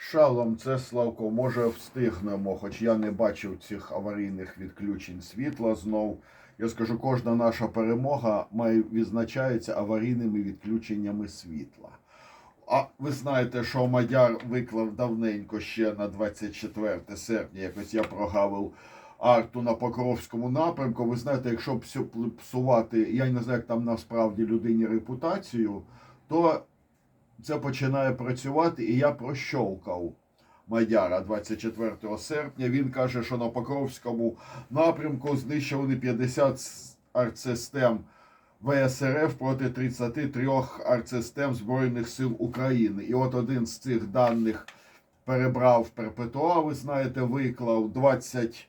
Шалом, це Славко, може встигнемо, хоч я не бачив цих аварійних відключень світла знов. Я скажу, кожна наша перемога має відзначається аварійними відключеннями світла. А ви знаєте, що Мадяр виклав давненько ще на 24 серпня. Якось я прогавив арту на Покровському напрямку. Ви знаєте, якщо псувати, я не знаю, як там насправді людині репутацію, то це починає працювати, і я прощовкав Мадяра 24 серпня. Він каже, що на Покровському напрямку знищили 50 с- артсистем ВСРФ проти 33 артсистем Збройних сил України. І от один з цих даних перебрав Перпетуа, ви знаєте, виклав 25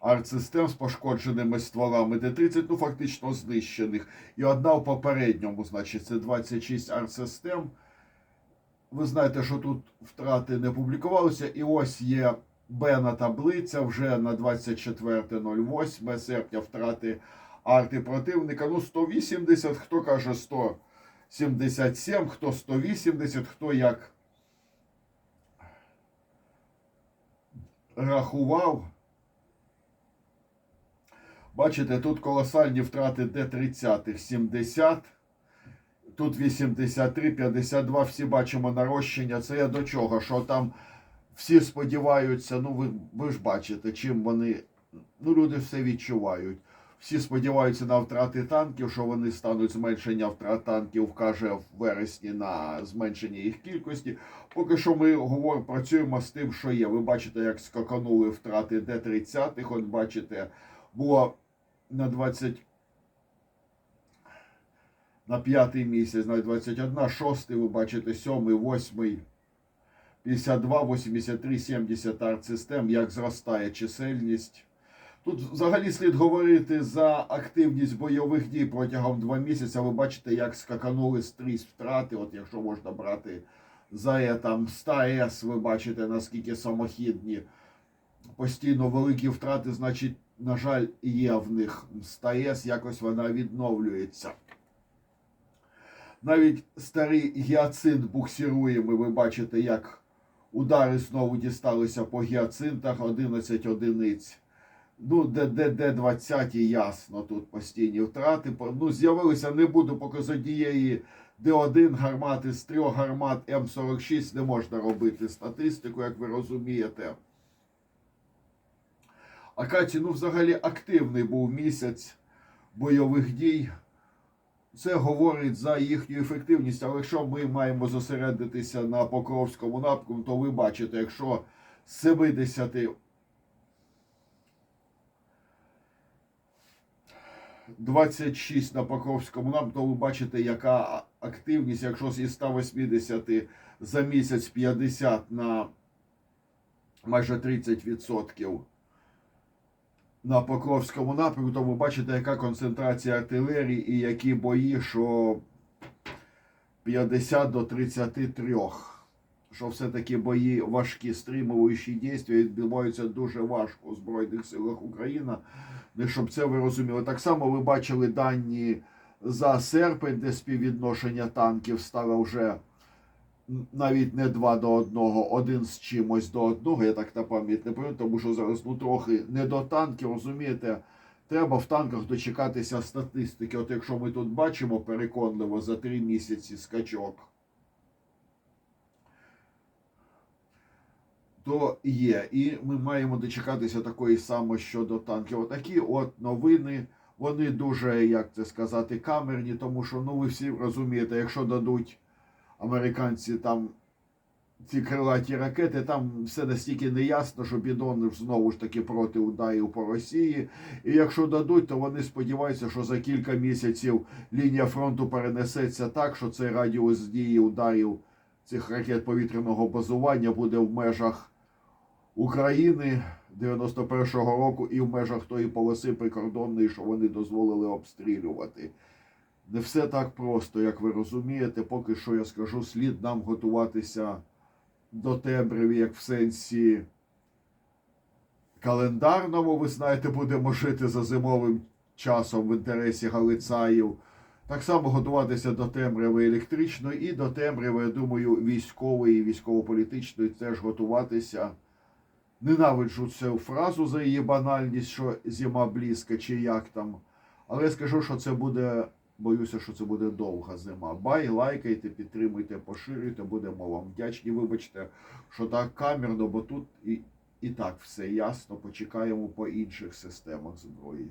артсистем з пошкодженими стволами, де 30, ну фактично знищених. І одна в попередньому, значить, це 26 артсистем. Ви знаєте, що тут втрати не публікувалися. І ось є Б-на таблиця вже на 24.08 серпня втрати арти противника. Ну, 180, хто каже 177, хто 180, хто як рахував. Бачите, тут колосальні втрати Д-30, 70, тут 83, 52, всі бачимо нарощення. Це я до чого? Що там всі сподіваються, ну ви, ви ж бачите, чим вони, ну люди все відчувають. Всі сподіваються на втрати танків, що вони стануть зменшення втрат танків, вкаже в вересні на зменшення їх кількості. Поки що ми говоримо, працюємо з тим, що є. Ви бачите, як скаканули втрати Д-30, от бачите, було на 20 на п'ятий місяць, на 21, шостий, ви бачите, сьомий, восьмий, 52, 83, 70 артсистем, як зростає чисельність. Тут взагалі слід говорити за активність бойових дій протягом два місяці. Ви бачите, як скаканули стріс втрати. От якщо можна брати за там 100 С, ви бачите, наскільки самохідні постійно великі втрати, значить, на жаль, є в них 100 якось вона відновлюється. Навіть старий гіацинт буксируємо, ви бачите, як удари знову дісталися по гіацинтах 11 одиниць. Ну, де, де, де 20 ясно, тут постійні втрати. Ну, з'явилися, не буду поки з однієї Д1 гармати з трьох гармат М46 не можна робити статистику, як ви розумієте. А Каті, ну, взагалі активний був місяць бойових дій. Це говорить за їхню ефективність. Але якщо ми маємо зосередитися на Покровському напрямку, то ви бачите, якщо з 70 26 на Покровському напрямку, то ви бачите, яка активність, якщо зі 180 за місяць 50 на майже 30% на Покровському напрямку, то ви бачите, яка концентрація артилерії і які бої, що 50 до 33. Що все-таки бої важкі, стримуючі дії відбуваються дуже важко у Збройних силах України. Щоб це ви розуміли. Так само ви бачили дані за серпень, де співвідношення танків стало вже навіть не два до одного, один з чимось до одного. Я так на пам'ять не пам'ятаю, тому що зараз ну трохи не до танків, розумієте. Треба в танках дочекатися статистики. От якщо ми тут бачимо переконливо за три місяці скачок. то є. І ми маємо дочекатися такої самої щодо танків. Отакі от новини. Вони дуже, як це сказати, камерні, тому що ну ви всі розумієте, якщо дадуть американці там ці крилаті ракети, там все настільки неясно, що бідон знову ж таки проти ударів по Росії. І якщо дадуть, то вони сподіваються, що за кілька місяців лінія фронту перенесеться так, що цей радіус дії ударів цих ракет повітряного базування буде в межах України 91-го року і в межах тої полоси прикордонної, що вони дозволили обстрілювати. Не все так просто, як ви розумієте. Поки що я скажу, слід нам готуватися до темряві, як в сенсі календарному. Ви знаєте, будемо жити за зимовим часом в інтересі галицаїв. Так само готуватися до темряви електричної і до темряви, я думаю, військової, військово-політичної теж готуватися. Ненавиджу цю фразу за її банальність, що зима близька, чи як там. Але я скажу, що це буде, боюся, що це буде довга зима. Бай, лайкайте, підтримуйте, поширюйте, будемо вам вдячні. Вибачте, що так камерно, бо тут і, і так все ясно. Почекаємо по інших системах зброї.